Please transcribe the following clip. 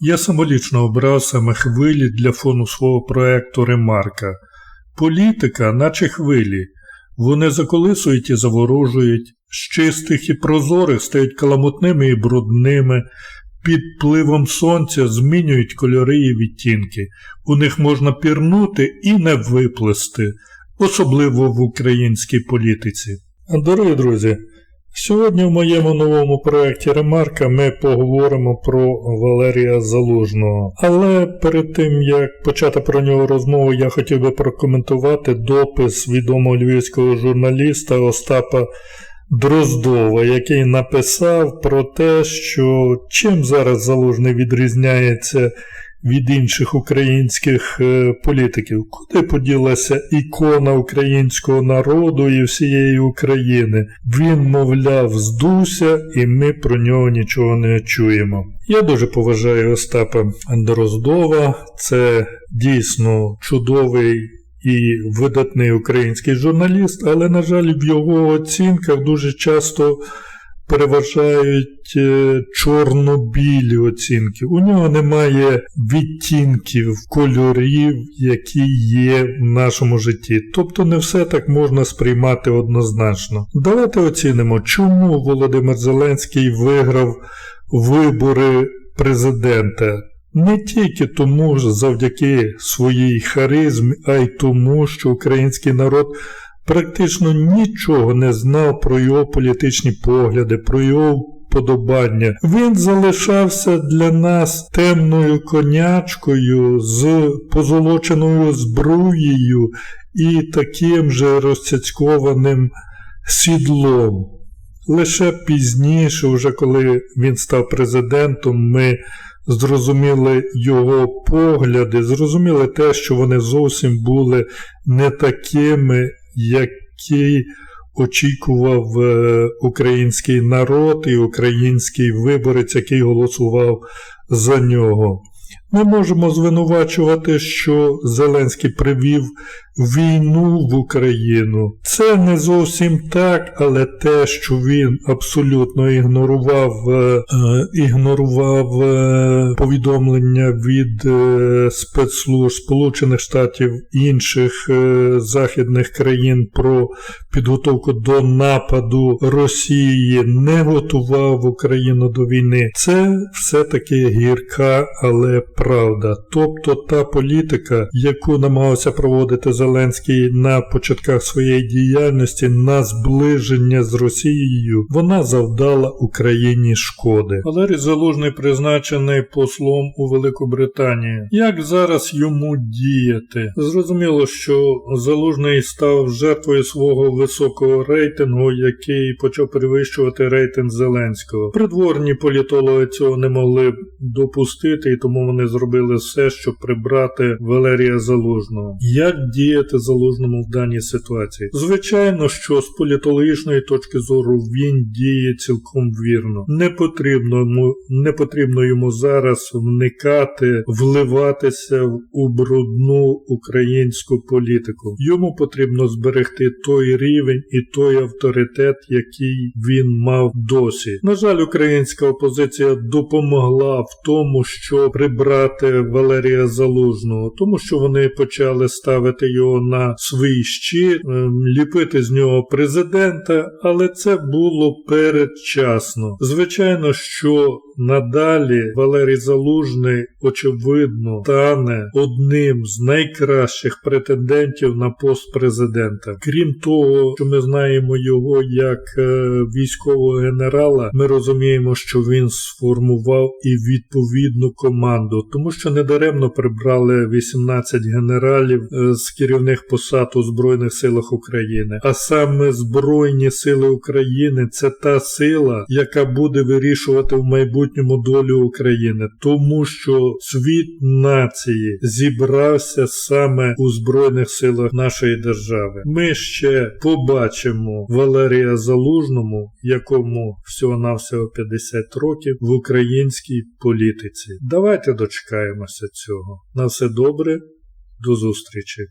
Я самолічно обрав саме хвилі для фону свого проекту Ремарка. Політика, наче хвилі, вони заколисують і заворожують, з чистих і прозорих стають каламутними і брудними, під пливом сонця змінюють кольори і відтінки. У них можна пірнути і не виплести, особливо в українській політиці. Дорогі друзі, сьогодні в моєму новому проєкті Ремарка ми поговоримо про Валерія Залужного. Але перед тим як почати про нього розмову, я хотів би прокоментувати допис відомого львівського журналіста Остапа Дроздова, який написав про те, що чим зараз Залужний відрізняється від інших українських е, політиків, куди поділася ікона українського народу і всієї України. Він, мовляв, здувся, і ми про нього нічого не чуємо. Я дуже поважаю Остапа Дроздова, це дійсно чудовий. І видатний український журналіст, але, на жаль, в його оцінках дуже часто переважають е, чорно-білі оцінки. У нього немає відтінків, кольорів, які є в нашому житті. Тобто не все так можна сприймати однозначно. Давайте оцінимо, чому Володимир Зеленський виграв вибори президента. Не тільки тому завдяки своїй харизмі, а й тому, що український народ практично нічого не знав про його політичні погляди, про його подобання. Він залишався для нас темною конячкою з позолоченою збруєю і таким же розцяцькованим сідлом. Лише пізніше, вже коли він став президентом, ми зрозуміли його погляди, зрозуміли те, що вони зовсім були не такими, який очікував е, український народ і український виборець, який голосував за нього. Ми можемо звинувачувати, що Зеленський привів війну в Україну. Це не зовсім так, але те, що він абсолютно ігнорував е, е, ігнорував е, повідомлення від е, спецслужб Сполучених Штатів інших е, західних країн про підготовку до нападу Росії, не готував Україну до війни. Це все-таки гірка, але правда. Тобто та політика, яку намагався проводити Зеленський, Зеленський на початках своєї діяльності на зближення з Росією, вона завдала Україні шкоди. Валерій Залужний призначений послом у Велику Британію. Як зараз йому діяти? Зрозуміло, що Залужний став жертвою свого високого рейтингу, який почав перевищувати рейтинг Зеленського. Придворні політологи цього не могли допустити, і тому вони зробили все, щоб прибрати Валерія Залужного. Як діяти діяти залужному в даній ситуації. Звичайно, що з політологічної точки зору він діє цілком вірно. Не потрібно йому, не потрібно йому зараз вникати, вливатися у брудну українську політику. Йому потрібно зберегти той рівень і той авторитет, який він мав досі. На жаль, українська опозиція допомогла в тому, щоб прибрати Валерія Залужного, тому що вони почали ставити його на щит, ем, ліпити з нього президента, але це було передчасно. Звичайно, що надалі Валерій Залужний, очевидно, стане одним з найкращих претендентів на пост президента. Крім того, що ми знаємо його як е, військового генерала, ми розуміємо, що він сформував і відповідну команду, тому що недаремно прибрали 18 генералів е, з керівних посад у Збройних силах України, а саме Збройні Сили України це та сила, яка буде вирішувати в майбутньому долю України, тому що світ нації зібрався саме у Збройних силах нашої держави. Ми ще побачимо Валерія Залужному, якому всього-навсього 50 років в українській політиці. Давайте дочекаємося цього. На все добре, до зустрічі!